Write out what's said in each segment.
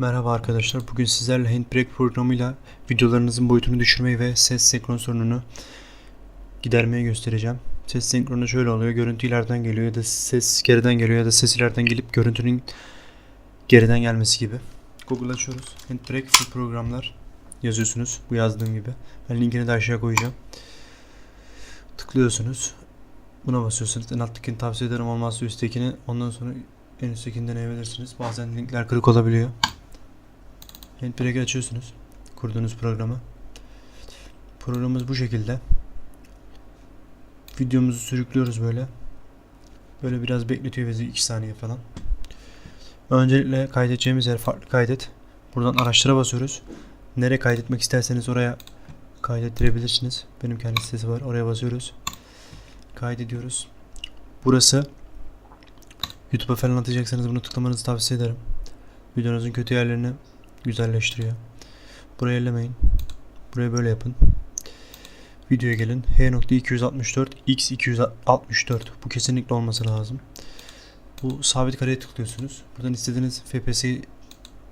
Merhaba arkadaşlar. Bugün sizlerle Handbrake programıyla videolarınızın boyutunu düşürmeyi ve ses senkron sorununu gidermeyi göstereceğim. Ses senkronu şöyle oluyor. Görüntü ileriden geliyor ya da ses geriden geliyor ya da ses ileriden gelip görüntünün geriden gelmesi gibi. Google açıyoruz. Handbrake programlar yazıyorsunuz. Bu yazdığım gibi. Ben linkini de aşağı koyacağım. Tıklıyorsunuz. Buna basıyorsunuz. En alttakini tavsiye ederim. Olmazsa üsttekini. Ondan sonra en üsttekini deneyebilirsiniz. Bazen linkler kırık olabiliyor. Handbrake'i açıyorsunuz. Kurduğunuz programı. Programımız bu şekilde. Videomuzu sürüklüyoruz böyle. Böyle biraz bekletiyor bizi 2 saniye falan. Öncelikle kaydedeceğimiz yer farklı kaydet. Buradan araçlara basıyoruz. Nereye kaydetmek isterseniz oraya kaydettirebilirsiniz. Benim kendi sitesi var. Oraya basıyoruz. Kaydediyoruz. Burası YouTube'a falan atacaksanız bunu tıklamanızı tavsiye ederim. Videonuzun kötü yerlerini güzelleştiriyor. Buraya ellemeyin. Buraya böyle yapın. Videoya gelin. H.264 X264 bu kesinlikle olması lazım. Bu sabit kareye tıklıyorsunuz. Buradan istediğiniz FPS'yi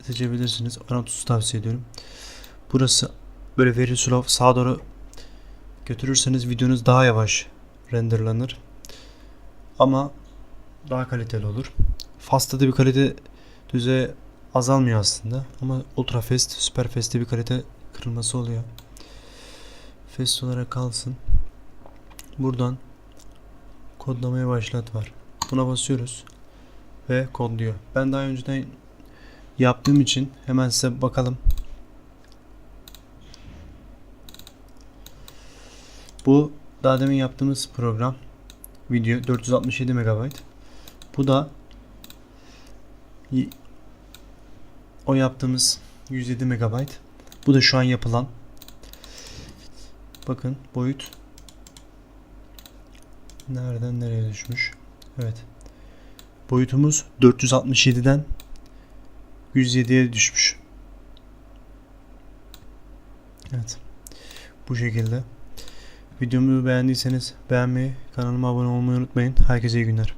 seçebilirsiniz. Anatusu tavsiye ediyorum. Burası böyle very slow sağa doğru götürürseniz videonuz daha yavaş renderlanır. Ama daha kaliteli olur. Fast'ta da bir kalite düzeyi azalmıyor aslında ama ultra fast, super fast'te bir kalite kırılması oluyor. Fast olarak kalsın. Buradan kodlamaya başlat var. Buna basıyoruz ve kodluyor. Ben daha önceden yaptığım için hemen size bakalım. Bu daha demin yaptığımız program video 467 MB. Bu da o yaptığımız 107 MB. Bu da şu an yapılan. Bakın boyut nereden nereye düşmüş? Evet. Boyutumuz 467'den 107'ye düşmüş. Evet. Bu şekilde. Videomu beğendiyseniz beğenmeyi, kanalıma abone olmayı unutmayın. Herkese iyi günler.